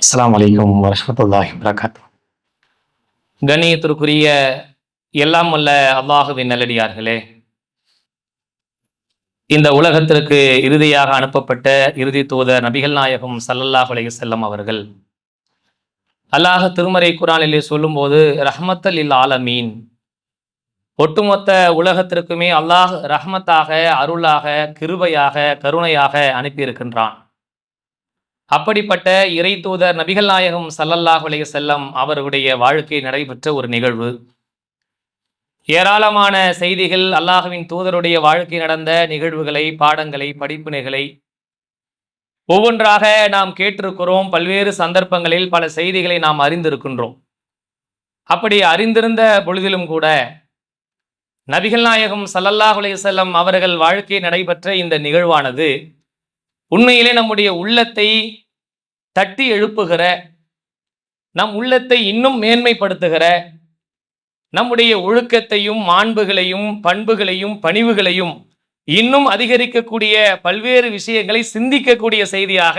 அஸ்லாம் வலைக்கம் வரமத்துல்லாஹி வரகாத்து கணியத்திற்குரிய எல்லாம் அல்ல அல்லாஹுவின் நல்லடியார்களே இந்த உலகத்திற்கு இறுதியாக அனுப்பப்பட்ட இறுதி தூதர் நபிகள் நாயகம் சல்லல்லாஹ் அலைய செல்லம் அவர்கள் அல்லாஹ் திருமறை குரானிலே சொல்லும்போது ரஹமத்தல் இல் ஆலமீன். ஒட்டுமொத்த உலகத்திற்குமே அல்லாஹ் ரஹமத்தாக அருளாக கிருபையாக கருணையாக அனுப்பியிருக்கின்றான். அப்படிப்பட்ட இறை தூதர் நபிகள் நாயகம் சல்லல்லாஹ் உலக செல்லம் அவர்களுடைய வாழ்க்கை நடைபெற்ற ஒரு நிகழ்வு. ஏராளமான செய்திகள் அல்லாஹுவின் தூதருடைய வாழ்க்கை நடந்த நிகழ்வுகளை பாடங்களை படிப்பினைகளை ஒவ்வொன்றாக நாம் கேட்டிருக்கிறோம். பல்வேறு சந்தர்ப்பங்களில் பல செய்திகளை நாம் அறிந்திருக்கின்றோம். அப்படி அறிந்திருந்த பொழுதிலும் கூட நபிகள் நாயகம் சல்லல்லாஹ் செல்லம் அவர்கள் வாழ்க்கை நடைபெற்ற இந்த நிகழ்வானது உண்மையிலே நம்முடைய உள்ளத்தை தட்டி எழுப்புகிற நம் உள்ளத்தை இன்னும் மேன்மைப்படுத்துகிற நம்முடைய ஒழுக்கத்தையும் மாண்புகளையும் பண்புகளையும் பணிவுகளையும் இன்னும் அதிகரிக்கக்கூடிய பல்வேறு விஷயங்களை சிந்திக்கக்கூடிய செய்தியாக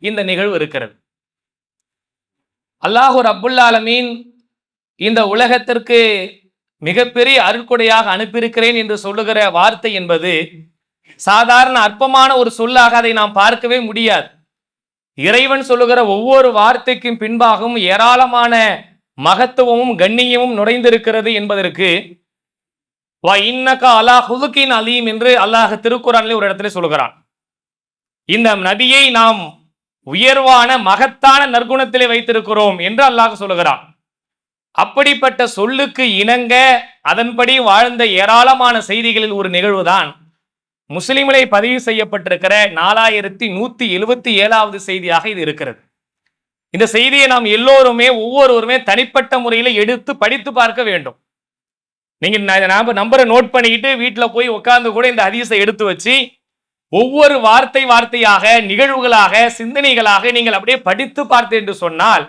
இந்த நிகழ்வு இருக்கிறது. அல்லாஹூ அபுல்லாலமீன் ஆலமீன் இந்த உலகத்திற்கு மிகப்பெரிய அருட்கொடையாக அனுப்பியிருக்கிறேன் என்று சொல்லுகிற வார்த்தை என்பது சாதாரண அற்பமான ஒரு சொல்லாக அதை நாம் பார்க்கவே முடியாது. இறைவன் சொல்லுகிற ஒவ்வொரு வார்த்தைக்கும் பின்பாகவும் ஏராளமான மகத்துவமும் கண்ணியமும் நுழைந்திருக்கிறது என்பதற்கு வா இன்னக்கா அல்லாஹ் ஹுதுக்கின் அலீம் என்று அல்லாஹ் திருக்குறானிலே ஒரு இடத்துல சொல்லுகிறான். இந்த நபியை நாம் உயர்வான மகத்தான நற்குணத்திலே வைத்திருக்கிறோம் என்று அல்லாஹ் சொல்லுகிறான். அப்படிப்பட்ட சொல்லுக்கு இணங்க அதன்படி வாழ்ந்த ஏராளமான செய்திகளில் ஒரு நிகழ்வுதான் முஸ்லீம்களை பதிவு செய்யப்பட்டிருக்கிற நாலாயிரத்தி நூத்தி எழுபத்தி ஏழாவது செய்தியாக இது இருக்கிறது. இந்த செய்தியை நாம் எல்லோருமே ஒவ்வொருவருமே தனிப்பட்ட முறையில் எடுத்து படித்து பார்க்க வேண்டும். நீங்க நம்பரை நோட் பண்ணிக்கிட்டு வீட்டில் போய் உட்கார்ந்து கூட இந்த ஹதீஸை எடுத்து வச்சு ஒவ்வொரு வார்த்தை வார்த்தையாக நிகழ்வுகளாக சிந்தனைகளாக நீங்கள் அப்படியே படித்து பார்த்து என்று சொன்னால்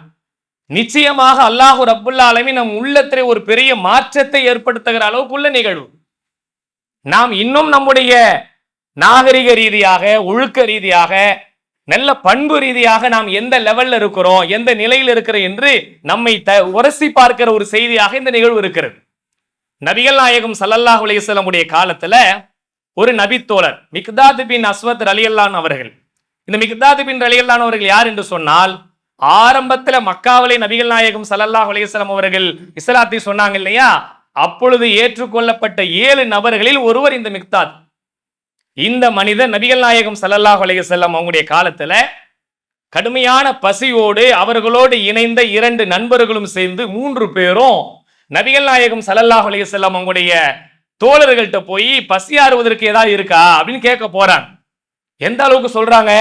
நிச்சயமாக அல்லாஹு ரப்புல்லா ஆலமீன் நம் உள்ளத்திலே ஒரு பெரிய மாற்றத்தை ஏற்படுத்துகிற அளவுக்குள்ள நிகழ்வு. நாம் இன்னும் நம்முடைய நாகரிக ரீதியாக ஒழுக்க ரீதியாக நல்ல பண்பு ரீதியாக நாம் எந்த லெவல்ல இருக்கிறோம் எந்த நிலையில் இருக்கிறோம் என்று நம்மை த உரசி பார்க்கிற ஒரு செய்தியாக இந்த நிகழ்வு இருக்கிறது. நபிகள் நாயகம் சல்லல்லாஹ் அலைஹி உடைய காலத்துல ஒரு நபித்தோழர் மிக்தாது பின் அஸ்வத் ரலியல்லான் அவர்கள். இந்த மிக்தாது பின் ரலியல்லான் அவர்கள் யார் என்று சொன்னால் ஆரம்பத்துல மக்காவிலே நபிகள் நாயகம் சல்லல்லாஹ் அலைஹி அவர்கள் இஸ்லாத்தை சொன்னாங்க இல்லையா? அப்பொழுது ஏற்றுக்கொள்ளப்பட்ட ஏழு நபர்களில் ஒருவர் இந்த மிக்தாத். இந்த மனிதர் நபிகள் நாயகம் சல்லல்லாஹ் அலைஹி செல்லம் அவங்களுடைய காலத்துல கடுமையான பசியோடு அவர்களோடு இணைந்த இரண்டு நண்பர்களும் சேர்ந்து மூன்று பேரும் நபிகள் நாயகம் சல்லல்லாஹ் அலைஹி செல்லம் அவங்களுடைய தோழர்கள்ட்ட போய் பசியாறுவதற்கு ஏதாவது இருக்கா அப்படின்னு கேட்க போறாங்க. எந்த அளவுக்கு சொல்றாங்க?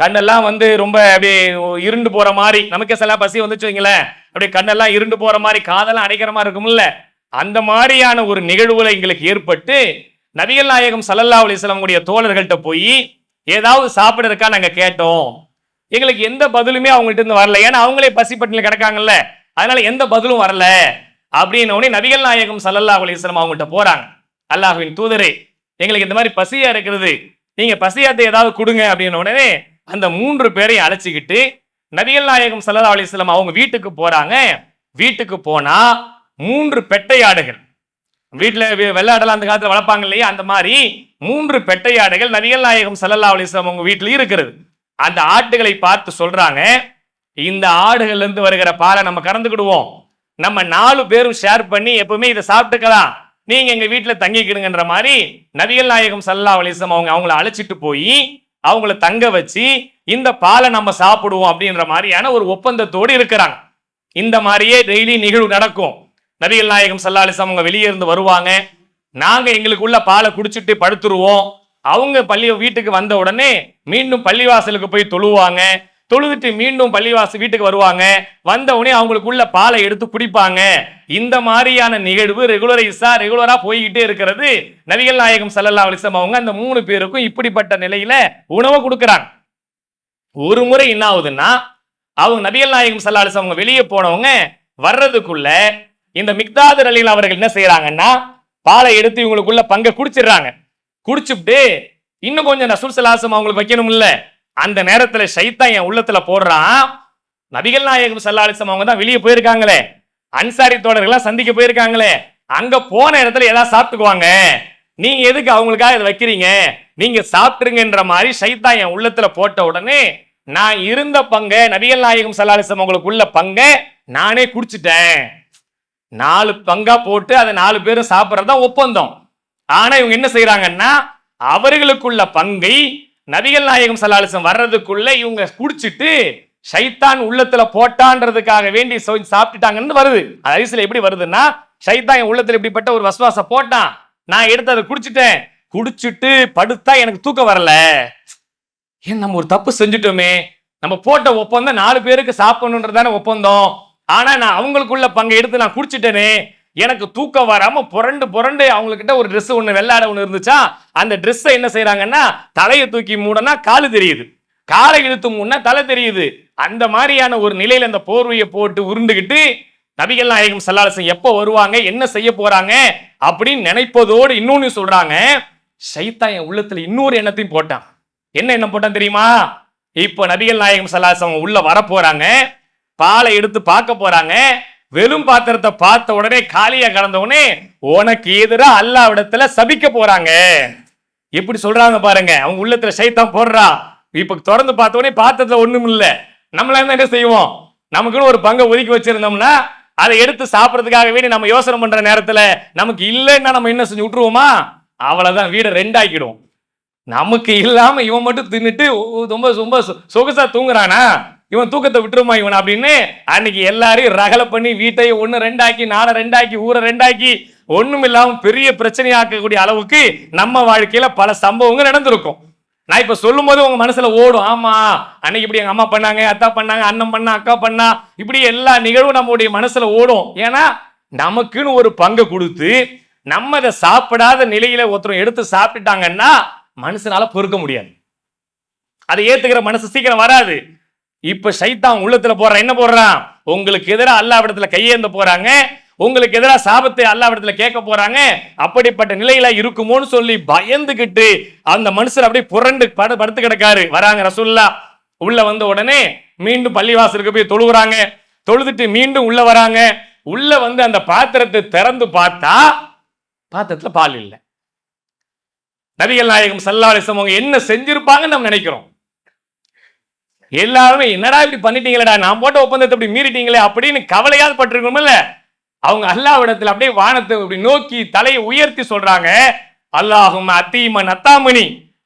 கண்ணெல்லாம் வந்து ரொம்ப அப்படியே இருண்டு போற மாதிரி. நமக்கே சில பசி வந்துச்சு வைங்களேன். அப்படியே கண்ணெல்லாம் இருண்டு போற மாதிரி காதெல்லாம் அடைக்கிற மாதிரி இருக்கும்ல. அந்த மாதிரியான ஒரு நிகழ்வுல எங்களுக்கு ஏற்பட்டு நபிகள் நாயகம் சல்லல்லா அலிஸ்லாமுடைய தோழர்கள்ட்ட போய் ஏதாவது சாப்பிட நாங்கள் நாங்க கேட்டோம். எங்களுக்கு எந்த பதிலுமே அவங்கள்ட்ட இருந்து வரல. ஏன்னா அவங்களே பசி கிடக்காங்கல்ல. அதனால எந்த பதிலும் வரல. அப்படின்னு உடனே நபிகள் நாயகம் சல்லல்லா அலிஸ்லாம் அவங்கள்ட்ட போறாங்க. அல்லாஹுவின் தூதரே எங்களுக்கு இந்த மாதிரி பசியா இருக்கிறது நீங்க பசியாத்த ஏதாவது கொடுங்க அப்படின்னு உடனே அந்த மூன்று பேரையும் அழைச்சிக்கிட்டு நபிகள் நாயகம் சல்லா அலிஸ்லாம் அவங்க வீட்டுக்கு போறாங்க. வீட்டுக்கு போனா மூன்று பெட்டையாடுகள் வீட்டில் வெள்ளாடலாம் அந்த காலத்தில் வளர்ப்பாங்க இல்லையா? அந்த மாதிரி மூன்று பெட்டையாடுகள் நபிகள் நாயகம் சல்லல்லா அலிஸ்லாம் வஸல்லம் அவங்க வீட்டில் இருக்கிறது. அந்த ஆட்டுகளை பார்த்து சொல்றாங்க இந்த ஆடுகள்லேருந்து வருகிற பாலை நம்ம கறந்துக்கிடுவோம். நம்ம நாலு பேரும் ஷேர் பண்ணி எப்பவுமே இதை சாப்பிட்டுக்கலாம். நீங்க எங்க வீட்டில் தங்கிக்கிடுங்கன்ற மாதிரி நபிகள் நாயகம் சல்லா அலிஸ்லாம் அவங்க அவங்கள அழைச்சிட்டு போய் அவங்கள தங்க வச்சு இந்த பாலை நம்ம சாப்பிடுவோம் அப்படின்ற மாதிரியான ஒரு ஒப்பந்தத்தோடு இருக்கிறாங்க. இந்த மாதிரியே டெய்லி நிகழ்வு நடக்கும். நபிகள் நாயகம் சல்லாலிசம் அவங்க வெளியே இருந்து வருவாங்க. நாங்க எங்களுக்குள்ள பாலை குடிச்சிட்டு படுத்துருவோம். அவங்க பள்ளி வீட்டுக்கு வந்த உடனே மீண்டும் பள்ளிவாசலுக்கு போய் தொழுவாங்க. தொழுதுட்டு மீண்டும் பள்ளிவாசல் வீட்டுக்கு வருவாங்க. வந்த உடனே அவங்களுக்குள்ள பாலை எடுத்து குடிப்பாங்க. இந்த மாதிரியான நிகழ்வு ரெகுலரைஸா ரெகுலரா போய்கிட்டே இருக்கிறது நபிகள் நாயகம் சல்லல்லா அலிசம் அவங்க. அந்த மூணு பேருக்கும் இப்படிப்பட்ட நிலையில உணவு கொடுக்குறாங்க. ஒரு முறை என்ன ஆகுதுன்னா அவங்க நபிகள் நாயகம் ஸல்லல்லாஹு அவங்க வெளியே போனவங்க வர்றதுக்குள்ள இந்த மிக்தாது அலில் அவர்கள் என்ன செய்யறாங்கன்னா பாலை எடுத்து இவங்களுக்குள்ள பங்கை குடிச்சிடுறாங்க. குடிச்சுட்டு இன்னும் கொஞ்சம் நசூல் சலாசம் அவங்களுக்கு வைக்கணும் இல்ல அந்த நேரத்துல சைத்தா என் உள்ளத்துல போடுறான். நபிகள் நாயகம் சல்லாலிசம் அவங்க தான் வெளியே போயிருக்காங்களே. அன்சாரி தோழர்கள்லாம் சந்திக்க போயிருக்காங்களே. அங்க போன இடத்துல ஏதாவது சாப்பிட்டுக்குவாங்க. நீங்க எதுக்கு அவங்களுக்காக இதை வைக்கிறீங்க? நீங்க சாப்பிட்டுருங்கன்ற மாதிரி சைத்தா என் உள்ளத்துல போட்ட உடனே நான் இருந்த பங்கை நபிகள் நாயகம் சல்லாலிசம் உங்களுக்குள்ள பங்கை நானே குடிச்சிட்டேன். நாலு பங்கா போட்டு அதை நாலு பேரும் சாப்பிட்றது ஒப்பந்தம். ஆனா இவங்க என்ன செய்யறாங்கன்னா அவர்களுக்குள்ள பங்கை நபிகள் நாயகம் சல்லாலிசம் வர்றதுக்குள்ள இவங்க குடிச்சிட்டு ஷைத்தான் உள்ளத்துல போட்டான்றதுக்காக வேண்டி சாப்பிட்டுட்டாங்கன்னு வருது. அது ஹதீஸ்ல எப்படி வருதுன்னா ஷைத்தான் என் உள்ளத்துல இப்படிப்பட்ட ஒரு வசுவாச போட்டான். நான் எடுத்து அதை குடிச்சிட்டேன். குடிச்சிட்டு படுத்தா எனக்கு தூக்கம் வரல. ஏன் நம்ம ஒரு தப்பு செஞ்சுட்டோமே? நம்ம போட்ட ஒப்பந்தம் நாலு பேருக்கு சாப்பிடணுன்றதான ஒப்பந்தம். ஆனால் நான் அவங்களுக்குள்ள பங்கை எடுத்து நான் குடிச்சிட்டேனே. எனக்கு தூக்கம் வராமல் புரண்டு புரண்டு அவங்கக்கிட்ட ஒரு ட்ரெஸ் ஒன்று வெள்ளாட ஒன்று இருந்துச்சா அந்த ட்ரெஸ்ஸை என்ன செய்கிறாங்கன்னா தலையை தூக்கி மூடனா காலு தெரியுது. காலை இழுத்து மூடனா தலை தெரியுது. அந்த மாதிரியான ஒரு நிலையில் அந்த போர்வையை போட்டு உருண்டுகிட்டு நபிகள் நாயகம் சல்லாலசன் எப்போ வருவாங்க என்ன செய்ய போகிறாங்க அப்படின்னு நினைப்பதோடு இன்னொன்று சொல்கிறாங்க சைத்தான் என் உள்ளத்தில் இன்னொரு எண்ணத்தையும் போட்டான். என்ன எண்ணம் போட்டான் தெரியுமா? இப்போ நபிகள் நாயகம் சல்லாசன் உள்ள வரப்போகிறாங்க பாலை எடுத்து பார்க்க போறாங்க. வெறும் பாத்திரத்தை பார்த்த உடனே காலியா கலந்த உடனே உனக்கு எதிரா அல்லாவிடத்துல சபிக்க போறாங்க. எப்படி சொல்றாங்க பாருங்க. அவங்க உள்ளத்துல சைத்தான் போடுறா. இப்ப திறந்து பார்த்த உடனே பாத்திரத்துல ஒண்ணும் இல்ல. நம்மள என்ன செய்வோம்? நமக்குன்னு ஒரு பங்கை ஒதுக்கி வச்சிருந்தோம்னா அதை எடுத்து சாப்பிடறதுக்காக வேண்டி நம்ம யோசனை பண்ற நேரத்துல நமக்கு இல்லைன்னா நம்ம என்ன செஞ்சு விட்டுருவோமா? அவ்வளவுதான். வீடை ரெண்டாக்கிடும். நமக்கு இல்லாம இவன் மட்டும் தின்னுட்டு ரொம்ப ரொம்ப சொ- சொகுசா தூங்குறானா? இவன் தூக்கத்தை விட்டுருமா இவன் அப்படின்னு? அன்னைக்கு எல்லாரையும் ரகலை பண்ணி வீட்டை ஒன்று ரெண்டாக்கி நாளை ரெண்டாக்கி ஊரை ரெண்டாக்கி ஒன்றும் இல்லாம பெரிய பிரச்சனையாக்கக்கூடிய அளவுக்கு நம்ம வாழ்க்கையில் பல சம்பவங்கள் நடந்திருக்கும். நான் இப்போ சொல்லும் போது உங்கள் மனசில் ஓடும். ஆமாம் அன்னைக்கு இப்படி எங்கள் அம்மா பண்ணாங்க அத்தா பண்ணாங்க அண்ணன் பண்ணா அக்கா பண்ணா இப்படி எல்லா நிகழ்வும் நம்மளுடைய மனசில் ஓடும். ஏன்னா நமக்குன்னு ஒரு பங்கை கொடுத்து நம்ம அதை சாப்பிடாத நிலையில் ஒருத்தர் எடுத்து சாப்பிட்டுட்டாங்கன்னா மனுஷனால பொறுக்க முடியாது. அதை ஏற்றுக்கிற மனசு சீக்கிரம் வராது. இப்ப சைத்தான் உள்ளத்துல போறான். என்ன போடுறான்? உங்களுக்கு எதிராக அல்லாவிடத்துல கையேந்த போறாங்க. உங்களுக்கு எதிராக சாபத்தை அல்லாவிடத்துல கேட்க போறாங்க. அப்படிப்பட்ட நிலையில இருக்குமோன்னு சொல்லி பயந்துகிட்டு அந்த மனுஷர் அப்படியே புரண்டு படு படுத்து கிடக்காரு. வராங்க ரசுல்லா உள்ள வந்த உடனே மீண்டும் பள்ளிவாசலுக்கு போய் தொழுகிறாங்க. தொழுதுட்டு மீண்டும் உள்ள வராங்க. உள்ள வந்து அந்த பாத்திரத்தை திறந்து பார்த்தா பாத்திரத்துல பால் இல்லை. நபிகள் நாயகம் சல்லாலிசம் அவங்க என்ன செஞ்சிருப்பாங்கன்னு நம்ம நினைக்கிறோம். எல்லாருமே என்னடா இப்படி பண்ணிட்டீங்களடா? நான் போட்ட ஒப்பந்தத்தை இப்படி மீறிட்டீங்களே? அப்படின்னு கவலையால் பட்டிருக்கணும்ல அவங்க அல்லாவிடத்தில் அப்படியே வானத்தை இப்படி நோக்கி தலையை உயர்த்தி சொல்றாங்க. அல்லாஹும் அத்தீமன் அத்தாமணி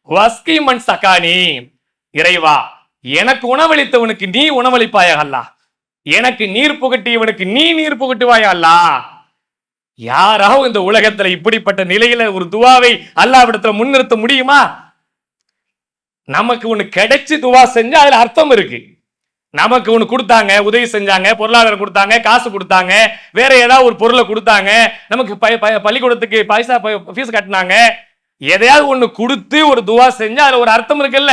வஸ்கீமன் சகானி. இறைவா எனக்கு உணவளித்தவனுக்கு நீ உணவளிப்பாயா அல்லா எனக்கு நீர் புகட்டியவனுக்கு நீ நீர் புகட்டுவாயா அல்லா யாராவது இந்த உலகத்துல இப்படிப்பட்ட நிலையில ஒரு துவாவை அல்லாவிடத்துல முன்னிறுத்த முடியுமா? நமக்கு ஒன்று கிடைச்சி துவா செஞ்சு அதில் அர்த்தம் இருக்கு. நமக்கு ஒன்று கொடுத்தாங்க உதவி செஞ்சாங்க பொருளாதாரம் கொடுத்தாங்க காசு கொடுத்தாங்க வேற ஏதாவது ஒரு பொருளை கொடுத்தாங்க நமக்கு ப- பள்ளிக்கூடத்துக்கு பைசா ஃபீஸ் கட்டினாங்க. எதையாவது ஒன்று கொடுத்து ஒரு துவா செஞ்சு அதில் ஒரு அர்த்தம் இருக்குல்ல.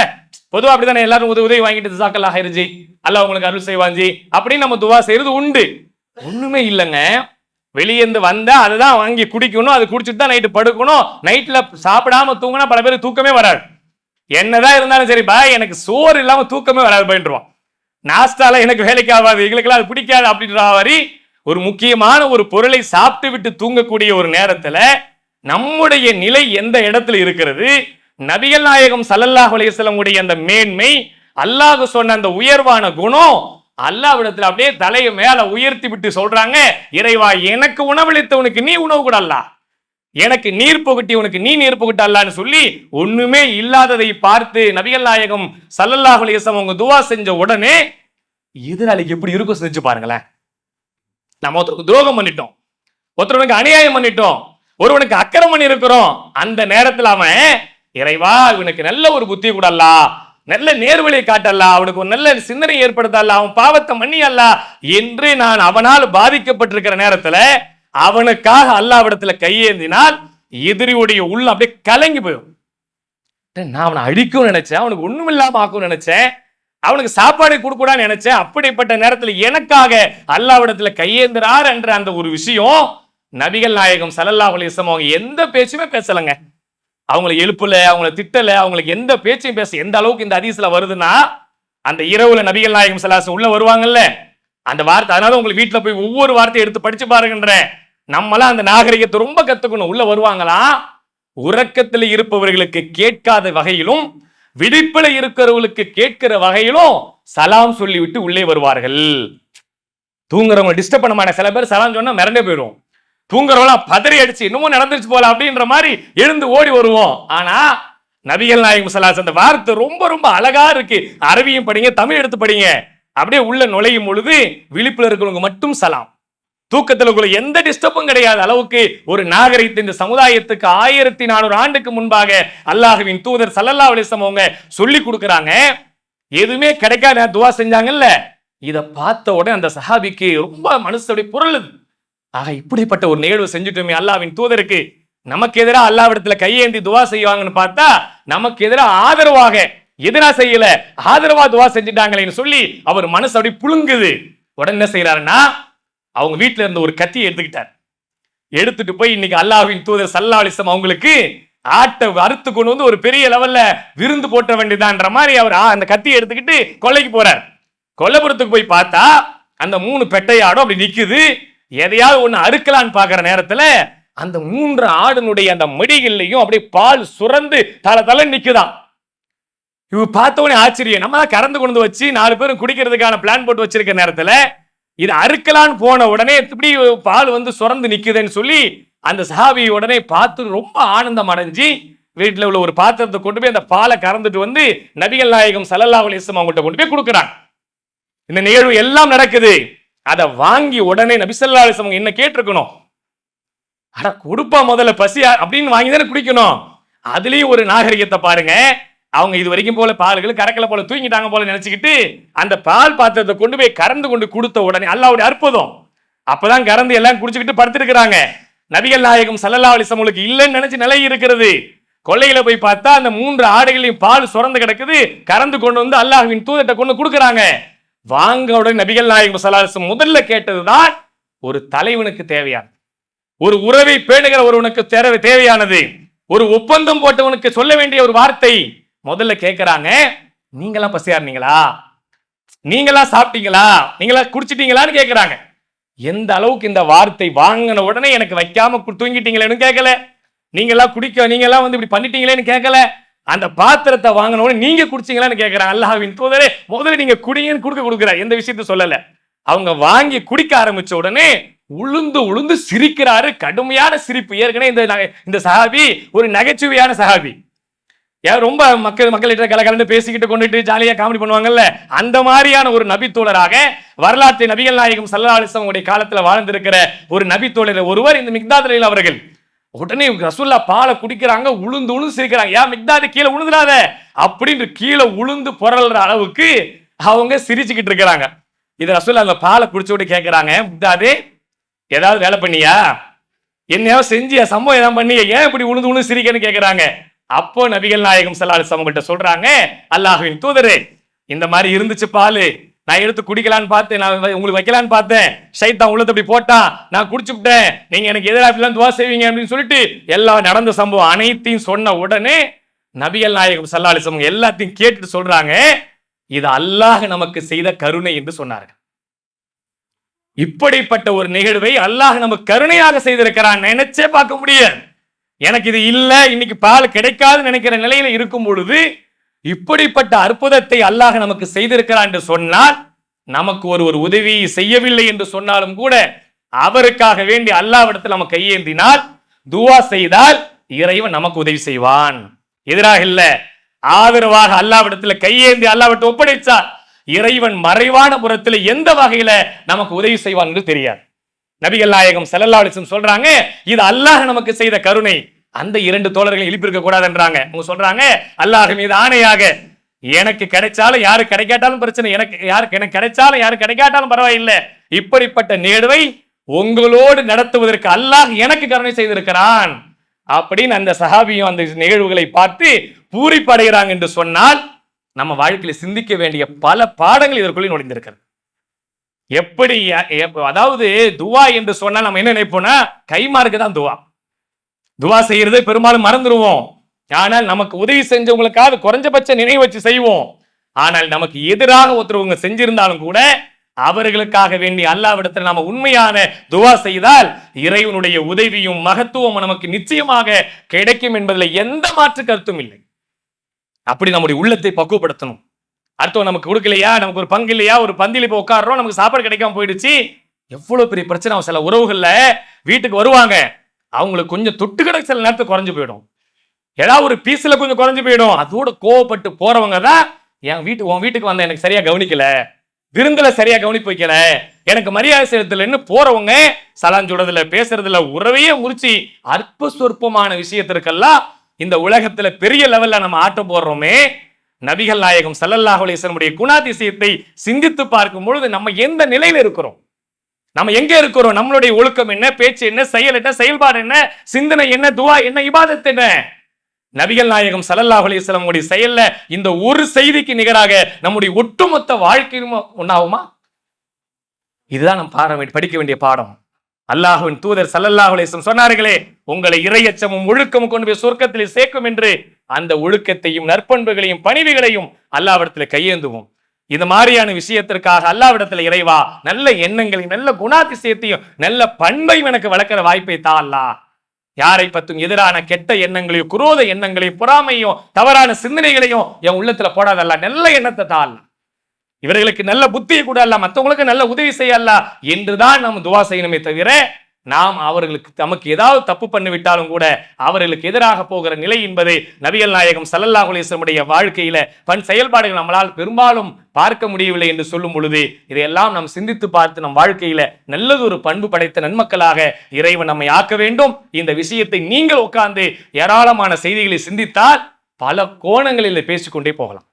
பொதுவாக அப்படிதானே எல்லாரும் உதவி உதவி வாங்கிட்டு சாக்கல் ஹைர்ஜி அல்ல உங்களுக்கு அருள் செய்வாஞ்சி அப்படின்னு நம்ம துவா செய்யறது உண்டு. ஒண்ணுமே இல்லைங்க. வெளியேந்து வந்தா அதுதான் வாங்கி குடிக்கணும் அது குடிச்சிட்டு தான் நைட்டு படுக்கணும். நைட்டில் சாப்பிடாம தூங்கினா பல பேர் தூக்கமே வராது. என்னதான் இருந்தாலும் சரிப்பா எனக்கு சோறு இல்லாம தூக்கமே வராது பயின்றுவான் நாஸ்டால எனக்கு வேலைக்கு ஆகாது எங்களுக்கெல்லாம் அது பிடிக்காது அப்படின்ற மாதிரி ஒரு முக்கியமான ஒரு பொருளை சாப்பிட்டு விட்டு தூங்கக்கூடிய ஒரு நேரத்துல நம்முடைய நிலை எந்த இடத்துல இருக்கிறது? நபிகள் நாயகம் சல்லல்லாஹ் அலைஹி உடைய அந்த மேன்மை அல்லாஹ் சொன்ன அந்த உயர்வான குணம் அல்லாஹ்விடத்துல அப்படியே தலையை மேல உயர்த்தி விட்டு சொல்றாங்க இறைவா எனக்கு உணவளித்தவனுக்கு நீ உணவு கூட அல்லாஹ். எனக்கு நீர் புகட்டி உனக்கு நீ நீர் புகட்டல்லான்னு சொல்லி ஒண்ணுமே இல்லாததை பார்த்து நபிகள் நாயகம் சல்லல்லாஹு அலிசம் அவங்க துவா செஞ்ச உடனே எதிராளிக்கு எப்படி இருக்கும் செஞ்சு பாருங்களேன். நம்ம ஒருத்தருக்கு துரோகம் பண்ணிட்டோம். ஒருத்தருக்கு அநியாயம் பண்ணிட்டோம். ஒருவனுக்கு அக்கறம் பண்ணி இருக்கிறோம். அந்த நேரத்தில் அவன் இறைவா இவனுக்கு நல்ல ஒரு புத்தி கூடல்லா. நல்ல நேர்வழியை காட்டல்லா. அவனுக்கு ஒரு நல்ல சிந்தனை ஏற்படுத்தல்ல. அவன் பாவத்தை மன்னியல்ல. என்று நான் அவனால் பாதிக்கப்பட்டிருக்கிற நேரத்துல அவனுக்காக அல்லாவிடத்துல கையேந்தினால் எதிரியுடைய உள்ள அப்படியே கலங்கி போயிடும். நான் அவனை அழிக்கும் நினைச்சேன் அவனுக்கு ஒண்ணும் இல்லாம ஆக்கும் நினைச்சேன் அவனுக்கு சாப்பாடு கொடுக்கூடான்னு நினைச்சேன் அப்படிப்பட்ட நேரத்தில் எனக்காக அல்லாவிடத்துல கையேந்திரார் என்ற அந்த ஒரு விஷயம் நபிகள் நாயகம் ஸல்லல்லாஹு அலிசம் அவங்க எந்த பேச்சுமே பேசலைங்க. அவங்கள எழுப்பல அவங்கள திட்டல அவங்களுக்கு எந்த பேச்சையும் பேச எந்த அளவுக்கு இந்த அதிசல வருதுன்னா அந்த இரவுல நபிகள் நாயகம் சலாசம் உள்ள வருவாங்கல்ல அந்த வார்த்தை அதனால உங்களுக்கு வீட்டுல போய் ஒவ்வொரு வார்த்தையும் எடுத்து படிச்சு பாருங்கன்றேன். நம்மளாம் அந்த நாகரிகத்தை ரொம்ப கத்துக்கணும். உள்ள வருவாங்களா? உறக்கத்தில் இருப்பவர்களுக்கு கேட்காத வகையிலும் விழிப்புல இருக்கிறவர்களுக்கு கேட்கிற வகையிலும் சலாம் சொல்லிவிட்டு உள்ளே வருவார்கள். தூங்குறவங்க டிஸ்டர்ப் பண்ண மாட்டாங்க. சில பேர் சலாம் சொன்னா மிரண்டே போயிடும். தூங்குறவங்களாம் பதறி அடிச்சு இன்னமும் நடந்துருச்சு போல அப்படின்ற மாதிரி எழுந்து ஓடி வருவோம். ஆனா நபிகள் நாயகம் சலாஸ் அந்த வார்த்தை ரொம்ப ரொம்ப அழகா இருக்கு. அரபியும் படிங்க தமிழ் எடுத்து படிங்க. அப்படியே உள்ள நுழையும் பொழுது விழிப்புல இருக்கிறவங்க மட்டும் சலாம். தூக்கத்தில் உள்ள எந்த டிஸ்டர்பும் கிடையாது அளவுக்கு ஒரு நாகரிகத்தை இந்த சமுதாயத்துக்கு ஆயிரத்தி நானூறு ஆண்டுக்கு முன்பாக அல்லாஹுவின் தூதர் சல்லல்லா அலிசம் அவங்க சொல்லி கொடுக்கறாங்க. எதுவுமே கிடைக்காத துவா செஞ்சாங்கல்ல. இதை பார்த்த உடனே அந்த சஹாபிக்கு ரொம்ப மனசு அப்படியே புரளுது. ஆக இப்படிப்பட்ட ஒரு நிகழ்வு செஞ்சுட்டோமே அல்லாவின் தூதருக்கு. நமக்கு எதிராக அல்லாவிடத்துல கையேந்தி துவா செய்வாங்கன்னு பார்த்தா நமக்கு எதிராக ஆதரவாக எதிரா செய்யல ஆதரவா துவா செஞ்சுட்டாங்களேன்னு சொல்லி அவர் மனசு அப்படி புழுங்குது. உடனே என்ன செய்யறாருன்னா அவங்க வீட்டில் இருந்த ஒரு கத்தியை எடுத்துக்கிட்டார். எடுத்துட்டு போய் இன்னைக்கு அல்லாஹ்வின் தூதர் சல்லாலிசம் அவங்களுக்கு ஆட்டை அறுத்து கொண்டு வந்து ஒரு பெரிய லெவல்ல விருந்து போட்ட வேண்டியதான்ற மாதிரி அவர் அந்த கத்தியை எடுத்துக்கிட்டு கொல்லைக்கு போறார். கொல்லபுரத்துக்கு போய் பார்த்தா அந்த மூணு பெட்டையாடும் அப்படி நிக்குது. எதையாவது ஒன்று அறுக்கலான்னு பார்க்குற நேரத்தில் அந்த மூன்று ஆடுனுடைய அந்த மடிகள்லையும் அப்படியே பால் சுரந்து தல தலை நிற்குதான் இவ பார்த்த உடனே ஆச்சரியம் நம்ம தான் கறந்து கொண்டு வந்து வச்சு நாலு பேரும் குடிக்கிறதுக்கான பிளான் போட்டு வச்சிருக்க நேரத்தில் இது அறுக்கலான்னு போன உடனே இப்படி பால் வந்து சுரந்து நிற்குதுன்னு சொல்லி அந்த சஹாபி உடனே பார்த்து ரொம்ப ஆனந்தம் அடைஞ்சு வீட்டில் உள்ள ஒரு பாத்திரத்தை கொண்டு போய் அந்த பாலை கறந்துட்டு வந்து நபிகள் நாயகம் சல்லல்லா அலைஹி அவங்கள்ட்ட கொண்டு போய் கொடுக்குறாங்க. இந்த நிகழ்வு எல்லாம் நடக்குது. அதை வாங்கி உடனே நபிசல்லா ஸல்லல்லாஹு அலைஹி என்ன கேட்டிருக்கணும்? அட கொடுப்பா முதல்ல பசியா அப்படின்னு வாங்கி தானே குடிக்கணும். அதுலேயும் ஒரு நாகரிகத்தை பாருங்க. அவங்க இது வரைக்கும் போல பால்கள் கரக்கலை போல தூங்கிட்டாங்க போல நினைச்சுக்கிட்டு அந்த பால் பாத்திரத்தை கொண்டு போய் கறந்து கொண்டு கொடுத்த உடனே அல்லாவுடைய அற்புதம். அப்பதான் கறந்து எல்லாம் குடிச்சுக்கிட்டு படுத்திருக்கிறாங்க. நபிகள் நாயகம் சல்லல்லா அலைஹி வஸல்லம் இல்லைன்னு நினைச்சு நிலை இருக்கிறது. கொள்ளையில போய் பார்த்தா அந்த மூன்று ஆடைகளையும் பால் சுரந்து கிடக்குது. கறந்து கொண்டு வந்து அல்லாஹ்வின் தூதத்தை கொண்டு கொடுக்குறாங்க. வாங்க உடனே நபிகள் நாயகம் சல்லல்லாஹு முதல்ல கேட்டதுதான் ஒரு தலைவனுக்கு தேவையான ஒரு உறவை பேணுகிற ஒருவனுக்கு தேவை தேவையானது. ஒரு ஒப்பந்தம் போட்டவனுக்கு சொல்ல வேண்டிய ஒரு வார்த்தை. முதல்ல கேட்குறாங்க நீங்களாம் பசியா இருந்தீங்களா? நீங்களா சாப்பிட்டீங்களா? நீங்களா குடிச்சிட்டீங்களான்னு கேட்குறாங்க எந்த அளவுக்கு இந்த வார்த்தை வாங்கின உடனே எனக்கு வைக்காம கு- தூங்கிட்டீங்களேன்னு கேட்கல நீங்களாம் குடிக்க நீங்களாம் வந்து இப்படி பண்ணிட்டீங்களேன்னு கேட்கல அந்த பாத்திரத்தை வாங்கின உடனே நீங்க குடிச்சீங்களான்னு கேட்கறாங்க அல்லாஹ்வின் தூதரே முதல்ல நீங்க குடிங்கன்னு கொடுக்க கொடுக்குற. எந்த விஷயத்த சொல்லல. அவங்க வாங்கி குடிக்க ஆரம்பிச்ச உடனே உளுந்து உளுந்து சிரிக்கிறாரு. கடுமையான சிரிப்பு. ஏற்கனவே இந்த இந்த சஹாபி ஒரு நகைச்சுவையான சஹாபி. ஏன் ரொம்ப மக்கள் மக்கள்கிட்ட கலகலந்து பேசிக்கிட்டு கொண்டுட்டு ஜாலியாக காமெடி பண்ணுவாங்கல்ல அந்த மாதிரியான ஒரு நபித்தோழராக வரலாற்று நபிகள் நாயகம் சல்லா அலிஸ்லாம் உடைய காலத்துல வாழ்ந்திருக்கிற ஒரு நபித்தோழர் ஒருவர் இந்த மிக்தாதுலையில் அவர்கள். உடனே ரசுல்லா பாலை குடிக்கிறாங்க உளுந்து உளுந்து சிரிக்கிறாங்க. ஏன் மிக்தாது கீழே உளுந்துடாத அப்படின்னு கீழே உளுந்து புரள்ற அளவுக்கு அவங்க சிரிச்சுக்கிட்டு இருக்கிறாங்க. இது ரசுல்லா அந்த பாலை பிடிச்சி விட்டு கேட்குறாங்க மிக்தாது ஏதாவது வேலை பண்ணியா? என்னையாவது செஞ்சியா? சம்பவம் ஏதாவது பண்ணியா? ஏன் இப்படி உளுந்து உளுந்து சிரிக்கன்னு கேட்குறாங்க அப்போ நபிகள் நாயகம் சல்லாஹ் அவங்கள்ட்ட சொல்றாங்க அல்லாஹுவின் தூதரே இந்த மாதிரி இருந்துச்சு பாலு. நான் எடுத்து குடிக்கலான்னு பார்த்தேன். நான் உங்களுக்கு வைக்கலான்னு பார்த்தேன். சைத்தான் உள்ளத்தை அப்படி போட்டான் நான் குடிச்சுவிட்டேன் நீங்க எனக்கு எதிராக இப்படிலாம் துவா செய்வீங்க அப்படின்னு சொல்லிட்டு எல்லாம் நடந்த சம்பவம் அனைத்தையும் சொன்ன உடனே நபிகள் நாயகம் சல்லா எல்லாத்தையும் கேட்டுட்டு சொல்றாங்க இது அல்லாஹ் நமக்கு செய்த கருணை என்று சொன்னார்கள். இப்படிப்பட்ட ஒரு நிகழ்வை அல்லாஹ் நமக்கு கருணையாக செய்திருக்கிறான். நினைச்சே பார்க்க முடியாது. எனக்கு இது இல்லை இன்னைக்கு பால் கிடைக்காதுன்னு நினைக்கிற நிலையில இருக்கும் பொழுது இப்படிப்பட்ட அற்புதத்தை அல்லாஹ் நமக்கு செய்திருக்கிறான் என்று சொன்னால் நமக்கு ஒரு ஒரு உதவி செய்யவில்லை என்று சொன்னாலும் கூட அவருக்காக வேண்டி அல்லாவிடத்தில் நம்ம கையேந்தினால் துவா செய்தால் இறைவன் நமக்கு உதவி செய்வான். எதிராக இல்ல ஆதரவாக அல்லாவிடத்தில் கையேந்தி அல்லாவிட்டு ஒப்படைச்சால் இறைவன் மறைவான புறத்தில் எந்த வகையில நமக்கு உதவி செய்வான் என்று தெரியாது. நபிகள் நாயகம் ஸல்லல்லாஹு அலைஹி சொல்றாங்க இது அல்லாஹ் நமக்கு செய்த கருணை. அந்த இரண்டு தோழர்களை எழுப்பியிருக்க கூடாதுன்றாங்க. அவங்க சொல்றாங்க அல்லாஹ் மீது ஆணையாக. எனக்கு கிடைச்சாலும் யாரு கிடைக்காட்டாலும் பிரச்சனை எனக்கு யாருக்கு எனக்கு கிடைச்சாலும் யாரு கிடைக்காட்டாலும் பரவாயில்லை. இப்படிப்பட்ட நிகழ்வை உங்களோடு நடத்துவதற்கு அல்லாஹ் எனக்கு கருணை செய்திருக்கிறான். அப்படின்னு அந்த சஹாபியும் அந்த நிகழ்வுகளை பார்த்து பூரிப்படைகிறாங்க என்று சொன்னால் நம்ம வாழ்க்கையில சிந்திக்க வேண்டிய பல பாடங்கள் இதற்குள்ளே நுழைந்திருக்கிறது. எப்படி அதாவது துவா என்று சொன்னால் நம்ம என்ன நினைப்போம்னா கைமாருக்கு தான் துவா. துவா செய்யறது பெரும்பாலும் மறந்துடுவோம் ஆனால் நமக்கு உதவி செஞ்சவங்களுக்காவது குறைஞ்சபட்ச நினைவு வச்சு செய்வோம். ஆனால் நமக்கு எதிராக ஒருத்தர் செஞ்சிருந்தாலும் கூட அவர்களுக்காக வேண்டி அல்லாவிடத்தில் நாம உண்மையான துவா செய்தால் இறைவனுடைய உதவியும் மகத்துவமும் நமக்கு நிச்சயமாக கிடைக்கும் என்பதில் எந்த மாற்று கருத்தும் இல்லை. அப்படி நம்முடைய உள்ளத்தை பக்குவப்படுத்தணும். அடுத்தவன் நமக்கு கொடுக்கலையா? நமக்கு ஒரு பங்கு இல்லையா? ஒரு பந்தியில் இப்போ உட்காடுறோம் நமக்கு சாப்பாடு கிடைக்காம போயிடுச்சு. எவ்வளோ பெரிய பிரச்சனை அவன் சில உறவுகளில் வீட்டுக்கு வருவாங்க. அவங்களுக்கு கொஞ்சம் தொட்டு கிடக்கு சில நேரத்துக்கு குறைஞ்சு போயிடும். ஏதாவது ஒரு பீஸில் கொஞ்சம் குறைஞ்சு போயிடும். அதோட கோவப்பட்டு போகிறவங்க தான் என் வீட்டு உன் வீட்டுக்கு வந்த எனக்கு சரியாக கவனிக்கல. விருந்தில் சரியாக கவனிப்பு வைக்கல. எனக்கு மரியாதை செய்யுறதுலன்னு போகிறவங்க சலான் சலாஞ்சுடுறதுல பேசுறதுல உறவையே முறிச்சு அற்ப சொற்பமான விஷயத்திற்கெல்லாம் இந்த உலகத்தில் பெரிய லெவலில் நம்ம ஆட்டம் போடுறோமே. நபிகள் நாயகம் ஸல்லல்லாஹு குணாதிசயத்தை சிந்தித்து பார்க்கும் பொழுது நம்ம எந்த நிலையில் இருக்கிறோம்? நம்ம எங்க இருக்கிறோம்? நம்மளுடைய ஒழுக்கம் என்ன? பேச்சு என்ன? செயல் என்ன? செயல்பாடு என்ன? சிந்தனை என்ன? துவா என்ன? இபாதத் என்ன? நபிகள் நாயகம் ஸல்லல்லாஹு செயல்ல இந்த ஒரு செய்திக்கு நிகராக நம்முடைய ஒட்டுமொத்த வாழ்க்கையும் ஒன்றாகுமா இதுதான் நம்ம பாட படிக்க வேண்டிய பாடம். அல்லாஹுவின் தூதர் சல்லல்லாஹுலேசம் சொன்னார்களே உங்களை இறையச்சமும் ஒழுக்கமும் கொண்டு போய் சொர்க்கத்தில் சேர்க்கும் என்று அந்த ஒழுக்கத்தையும் நற்பண்புகளையும் பணிவுகளையும் அல்லாவிடத்தில் கையேந்துவோம். இது மாதிரியான விஷயத்திற்காக அல்லாவிடத்துல இறைவா நல்ல எண்ணங்களையும் நல்ல குணாதிசயத்தையும் நல்ல பண்பையும் எனக்கு வளர்க்கிற வாய்ப்பை தா அல்லா யாரை பத்தும் எதிரான கெட்ட எண்ணங்களையும் குரோத எண்ணங்களையும் பொறாமையும் தவறான சிந்தனைகளையும் என் உள்ளத்துல போடாதல்ல நல்ல எண்ணத்தை தா அல்லா இவர்களுக்கு நல்ல புத்தியை கூட அல்ல மற்றவங்களுக்கு நல்ல உதவி செய்ய அல்ல என்றுதான் நாம் துவா செய்யணுமே தவிர நாம் அவர்களுக்கு நமக்கு ஏதாவது தப்பு பண்ணிவிட்டாலும் கூட அவர்களுக்கு எதிராக போகிற நிலை என்பதை நபிகள் நாயகம் சல்லல்லா அலைஹி வாழ்க்கையில பன் செயல்பாடுகள் நம்மளால் பெரும்பாலும் பார்க்க முடியவில்லை என்று சொல்லும் பொழுது இதையெல்லாம் நாம் சிந்தித்து பார்த்து நம் வாழ்க்கையில நல்லது ஒரு பண்பு படைத்த நன்மக்களாக இறைவன் நம்மை ஆக்க வேண்டும். இந்த விஷயத்தை நீங்கள் உட்கார்ந்து ஏராளமான செய்திகளை சிந்தித்தால் பல கோணங்களில் பேசிக்கொண்டே போகலாம்.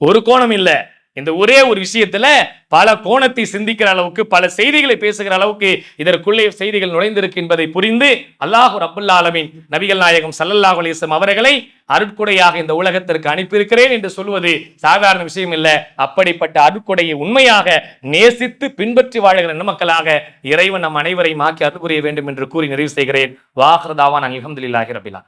ஒரு கோணம் இல்லை இந்த ஒரே ஒரு விஷயத்துல பல கோணத்தை சிந்திக்கிற அளவுக்கு பல செய்திகளை பேசுகிற அளவுக்கு இதற்குள்ளே செய்திகள் நுழைந்திருக்கு என்பதை புரிந்து அல்லாஹு ரப்புல்லா அலமின் நபிகள் நாயகம் ஸல்லல்லாஹு அலிஸ்லம் அவர்களை அருட்கொடையாக இந்த உலகத்திற்கு அனுப்பியிருக்கிறேன் என்று சொல்வது சாதாரண விஷயம் இல்ல. அப்படிப்பட்ட அருட்கொடையை உண்மையாக நேசித்து பின்பற்றி வாழ்கிற மக்களாக இறைவன் நம் அனைவரையும் ஆக்கி அருள் புரிய வேண்டும் என்று கூறி நிறைவு செய்கிறேன். வாஹ்ரதாவான் அல்ஹம்துலில்லாஹி ரபிலா